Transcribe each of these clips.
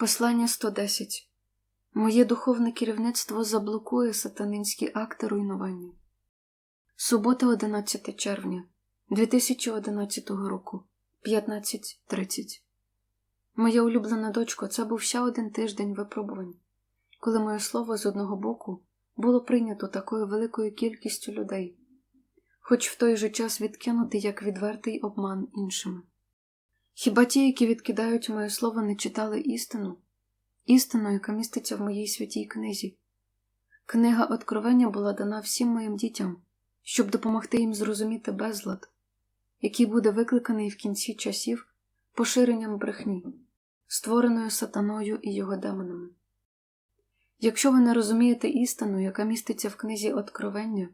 Послання 110. Моє духовне керівництво заблокує сатанинські акти руйнування. Субота, 11 червня 2011 року, 15.30. Моя улюблена дочко, це був ще один тиждень випробувань, коли моє слово з одного боку було прийнято такою великою кількістю людей, хоч в той же час відкинути як відвертий обман іншими. Хіба ті, які відкидають моє слово, не читали істину, істину, яка міститься в моїй святій книзі? Книга Откровення була дана всім моїм дітям, щоб допомогти їм зрозуміти безлад, який буде викликаний в кінці часів поширенням брехні, створеною сатаною і його демонами. Якщо ви не розумієте істину, яка міститься в книзі Откровення,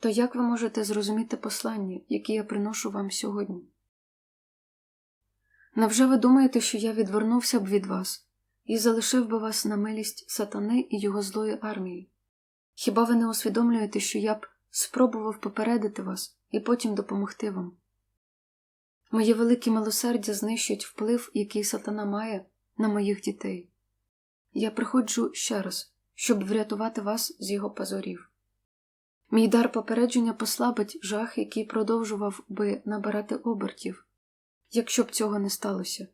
то як ви можете зрозуміти послання, яке я приношу вам сьогодні? Невже ви думаєте, що я відвернувся б від вас і залишив би вас на милість сатани і його злої армії? Хіба ви не усвідомлюєте, що я б спробував попередити вас і потім допомогти вам? Моє велике милосердя знищить вплив, який сатана має на моїх дітей. Я приходжу ще раз, щоб врятувати вас з його позорів. Мій дар попередження послабить жах, який продовжував би набирати обертів якщо б цього не сталося.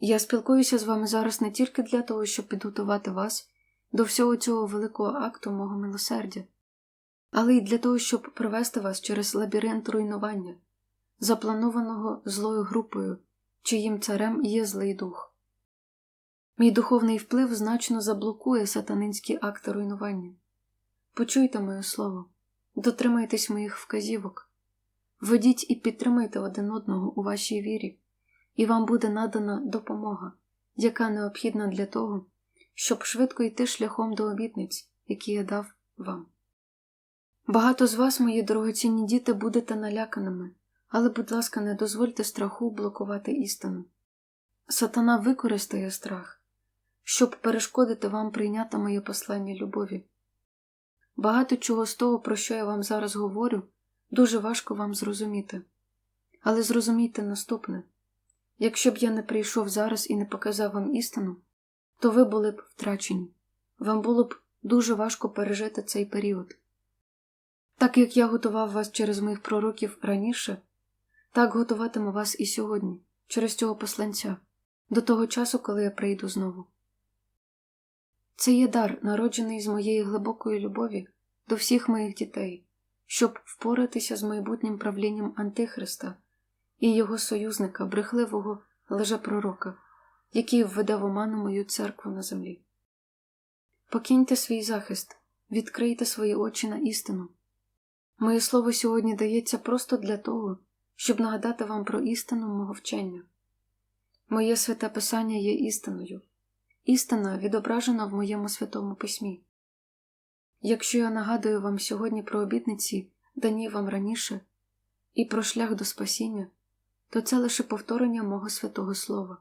Я спілкуюся з вами зараз не тільки для того, щоб підготувати вас до всього цього великого акту мого милосердя, але й для того, щоб провести вас через лабіринт руйнування, запланованого злою групою, чиїм царем є злий дух. Мій духовний вплив значно заблокує сатанинські акти руйнування. Почуйте моє слово, дотримайтесь моїх вказівок. Ведіть і підтримайте один одного у вашій вірі, і вам буде надана допомога, яка необхідна для того, щоб швидко йти шляхом до обітниць, які я дав вам. Багато з вас, мої дорогоцінні діти, будете наляканими, але, будь ласка, не дозвольте страху блокувати істину. Сатана використає страх, щоб перешкодити вам прийняти моє послання любові. Багато чого з того, про що я вам зараз говорю. Дуже важко вам зрозуміти. Але зрозумійте наступне якщо б я не прийшов зараз і не показав вам істину, то ви були б втрачені, вам було б дуже важко пережити цей період. Так як я готував вас через моїх пророків раніше, так готуватиму вас і сьогодні, через цього посланця, до того часу, коли я прийду знову. Це є дар, народжений з моєї глибокої любові до всіх моїх дітей щоб впоратися з майбутнім правлінням Антихриста і його союзника, брехливого лжепророка, який введе в оману мою церкву на землі. Покиньте свій захист, відкрийте свої очі на істину. Моє слово сьогодні дається просто для того, щоб нагадати вам про істину мого вчення. Моє святе Писання є істиною, істина відображена в моєму святому письмі. Якщо я нагадую вам сьогодні про обітниці, дані вам раніше, і про шлях до спасіння, то це лише повторення мого святого Слова.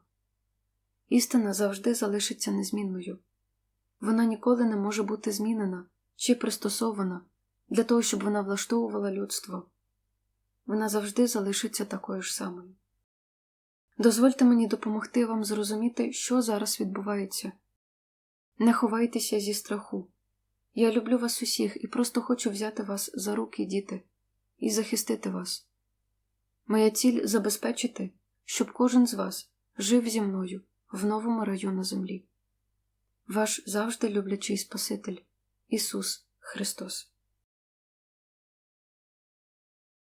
Істина завжди залишиться незмінною, вона ніколи не може бути змінена чи пристосована для того, щоб вона влаштовувала людство. Вона завжди залишиться такою ж самою. Дозвольте мені допомогти вам зрозуміти, що зараз відбувається. Не ховайтеся зі страху. Я люблю вас усіх і просто хочу взяти вас за руки, діти, і захистити вас. Моя ціль забезпечити, щоб кожен з вас жив зі мною в новому раю землі. Ваш завжди люблячий Спаситель Ісус Христос.